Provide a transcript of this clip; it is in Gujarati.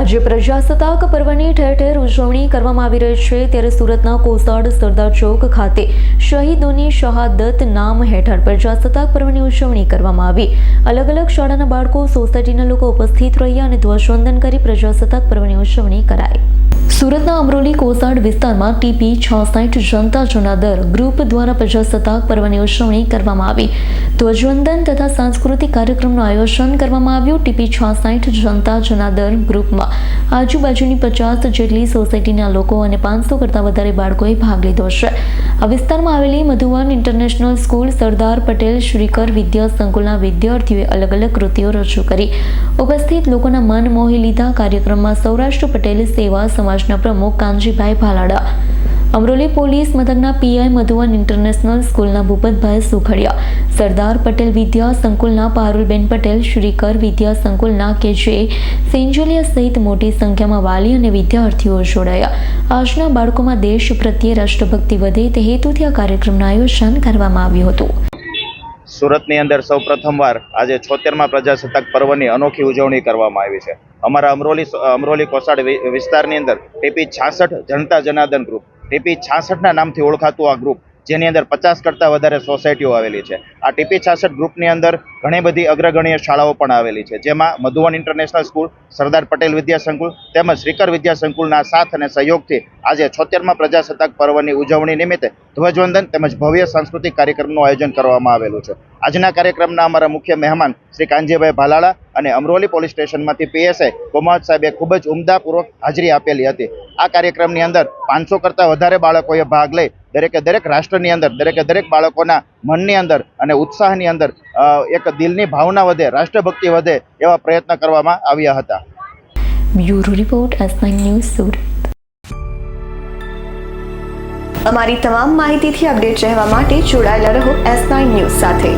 આજે પ્રજાસત્તાક પર્વની ઠેર ઠેર ઉજવણી કરવામાં આવી રહી છે. ત્યારે સુરતના કોસાડ સરદાર ચોક ખાતે શહીદોની શહાદત નામ હેઠળ પ્રજાસત્તાક પર્વની ઉજવણી કરવામાં આવી. અલગ અલગ શાળાના બાળકો, સોસાયટીના લોકો ઉપસ્થિત રહ્યા અને ધ્વજવંદન કરી પ્રજાસત્તાક પર્વની ઉજવણી કરાઈ. સુરતના અમરોલી કોસાડ વિસ્તારમાં ટીપી છાસઠ જનતા જનાદર ગ્રુપ દ્વારા પ્રજાસત્તાક પર્વની ઉજવણી કરવામાં આવી. ધ્વજવંદન તથા સાંસ્કૃતિક કાર્યક્રમનું આયોજન કરવામાં આવ્યું. ટીપી છાસઠ જનતા જનાદર ગ્રુપમાં આજુબાજુની પચાસ જેટલી સોસાયટીના લોકો અને પાંચસો કરતાં વધારે બાળકોએ ભાગ લીધો છે. આ વિસ્તારમાં આવેલી મધુવન ઇન્ટરનેશનલ સ્કૂલ સરદાર પટેલ શ્રીકર વિદ્યા સંકુલના વિદ્યાર્થીઓએ અલગ અલગ કૃતિઓ રજૂ કરી. ઉપસ્થિત લોકોના મન મોહી લીધા કાર્યક્રમમાં સૌરાષ્ટ્ર પટેલ સેવા સમાજના પ્રમુખ કાનજીભાઈ ભાલાડા અમરોલી પોલીસ મથકના પીઆઈ મધુવન ઇન્ટરનેશનલ સ્કૂલના ભૂપતભાઈ સુખડિયા, સરદાર પટેલ વિદ્યા સંકુલના પારુલબેન પટેલ, શ્રીકર વિદ્યા સંકુલના કે જે સેન્જુલિયા સહિત મોટી સંખ્યામાં વાલી અને વિદ્યાર્થીઓ જોડાયા. આજના બાળકોમાં દેશ પ્રત્યે રાષ્ટ્રભક્તિ વધે તે હેતુથી આ કાર્યક્રમનું આયોજન કરવામાં આવ્યું હતું. સુરતની અંદર સૌ પ્રથમવાર આજે છોતેરમાં પ્રજાસત્તાક પર્વની અનોખી ઉજવણી કરવામાં આવી છે. અમારા અમરોલી અમરોલી કોસાડ વિસ્તારની અંદર ટીપી છાસઠ જનતા જનાર્દન ગ્રુપ ટીપી છાસઠના નામથી ઓળખાતું આ ગ્રુપ, જેની અંદર પચાસ કરતાં વધારે સોસાયટીઓ આવેલી છે. આ ટીપી છાસઠ ગ્રુપની અંદર ઘણી બધી અગ્રગણ્ય શાળાઓ પણ આવેલી છે. જેમાં મધુવન ઇન્ટરનેશનલ સ્કૂલ સરદાર પટેલ વિદ્યા સંકુલ તેમજ શ્રીકર વિદ્યા સંકુલના સાથ અને સહયોગથી આજે છોતેરમાં પ્રજાસત્તાક પર્વની ઉજવણી નિમિત્તે ધ્વજવંદન તેમજ ભવ્ય સાંસ્કૃતિક કાર્યક્રમનું આયોજન કરવામાં આવેલું છે. આજના કાર્યક્રમના અમારા મુખ્ય મહેમાન શ્રી કાનજીભાઈ ભાલાળા અને અમરોલી પોલીસ સ્ટેશનમાંથી પીએસઆઈ કોમાવત સાહેબે ખૂબ જ ઉમદાપૂર્વક હાજરી આપેલી હતી. આ કાર્યક્રમની અંદર પાંચસો કરતાં વધારે બાળકોએ ભાગ લઈ દરેકે દરેક રાષ્ટ્રની અંદર, દરેકે દરેક બાળકોના મનની અંદર અને ઉત્સાહની અંદર એક દિલની ભાવના વધે રાષ્ટ્રભક્તિ વધે એવા પ્રયત્ન કરવામાં આવ્યા હતા. Bureau report S news Surat. અમારી તમામ માહિતીથી અપડેટ રહેવા માટે જોડાયેલા રહો એસ નાઇન ન્યૂઝ સાથે.